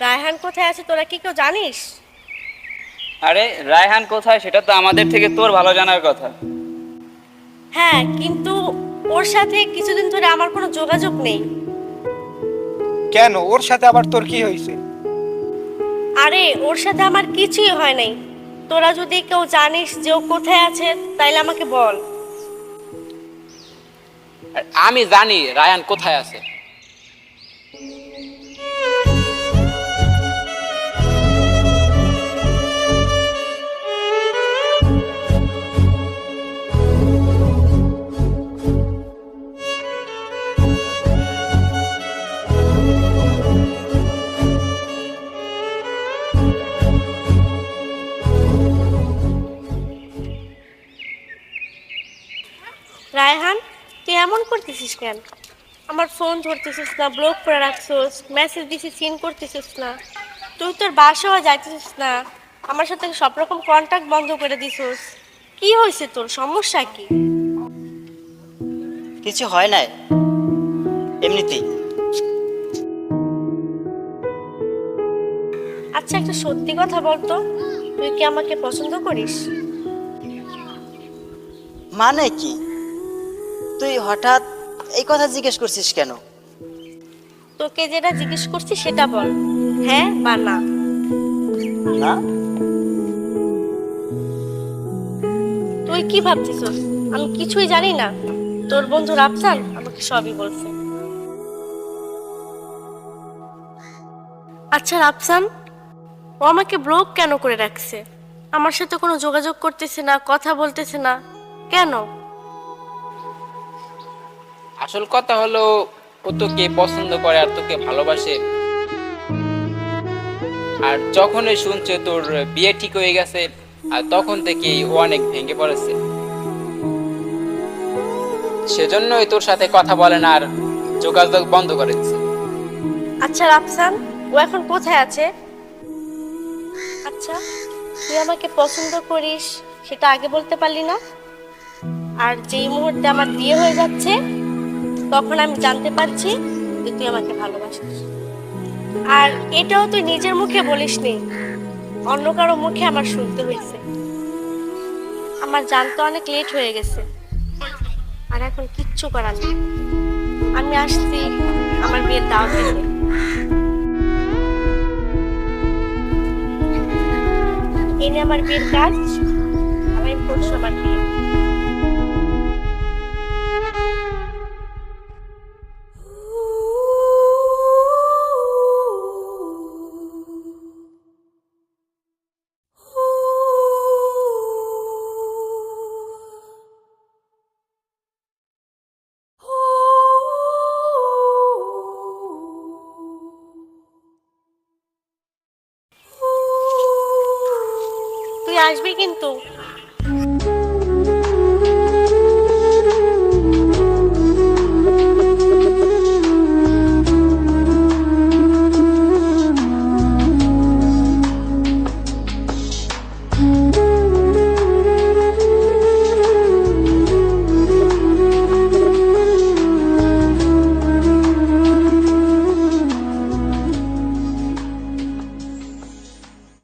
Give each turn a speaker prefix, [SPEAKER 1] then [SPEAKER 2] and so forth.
[SPEAKER 1] রায়হান কোথায় আছে তোরা কি কেউ জানিস?
[SPEAKER 2] আরে রায়হান কোথায়? সেটা তো আমাদের থেকে তোর ভালো জানার কথা।
[SPEAKER 1] হ্যাঁ কিন্তু ওর সাথে কিছুদিন ধরে আমার কোনো যোগাযোগ নেই।
[SPEAKER 3] কেন? ওর সাথে আবার তোর কি হয়েছে?
[SPEAKER 1] আরে ওর সাথে আমার কিছুই হয় নাই। তোরা যদি কেউ জানিস যে ও কোথায় আছে তাইলে আমাকে বল।
[SPEAKER 4] আমি জানি রায়ান কোথায় আছে।
[SPEAKER 1] এমন করতেছিস কেন? আমার ফোন ধরতেছিস না ব্লক করে রাখছিস মেসেজ দিছিস সিন করতেছিস না। তুই তোর বাসাও যাইতেছিস না। আমার সাথে সব রকম কন্ট্যাক্ট বন্ধ করে দিছিস। কি হয়েছে তোর? সমস্যা কি?
[SPEAKER 5] কিছু হয় না এমনিতেই।
[SPEAKER 1] আচ্ছা একটা সত্যি কথা বলতো তুই কি আমাকে পছন্দ করিস?
[SPEAKER 5] মানে কি? তুই হঠাৎ এই কথা জিজ্ঞেস করছিস কেন?
[SPEAKER 1] তোকে যেটা জিজ্ঞেস করছি সেটা বল। হ্যাঁ বা না?
[SPEAKER 5] না।
[SPEAKER 1] তুই কি ভাবছিস? আমি কিছুই জানি না। তোর বন্ধু রাফসান আমাকে সবই বলছে। আচ্ছা রাফসান ও আমাকে ব্লক কেন করে রাখছে? আমার সাথে কোনো যোগাযোগ করতেছে না কথা বলতেছে না। কেন?
[SPEAKER 4] আসল কথা হলো, ও তোকে পছন্দ করে আর তোকে ভালোবাসে। আর যখনই শুনছে তোর বিয়ে ঠিক হয়ে গেছে, আর তখন থেকেই ও অনেক ভেঙে পড়েছে। সেজন্যই তোর সাথে কথা বলে না আর যোগাযোগ বন্ধ করে দিচ্ছে
[SPEAKER 1] আচ্ছা রাফসান, ও এখন কোথায় আছে? আচ্ছা তুই আমাকে পছন্দ করিস, সেটা আগে বলতে পারলি না? আর যেই মুহূর্তে আমার বিয়ে হয়ে যাচ্ছে তখন আমি জানতে পারছি যে তুই আমাকে ভালোবাসিস। আর এটাও তুই নিজের মুখে বলিসনি, অন্য কারও মুখে আমার শুনতে হয়েছে। আমার জানতে অনেক লেট হয়ে গেছে। আর এখন কিচ্ছু করার নেই। আমি আসছি আমার বিয়ের দাওয়াত দিতে। এনে আমার বিয়ের কাজ আমি করছি আমার বিয়ে। আসবি কিন্তু।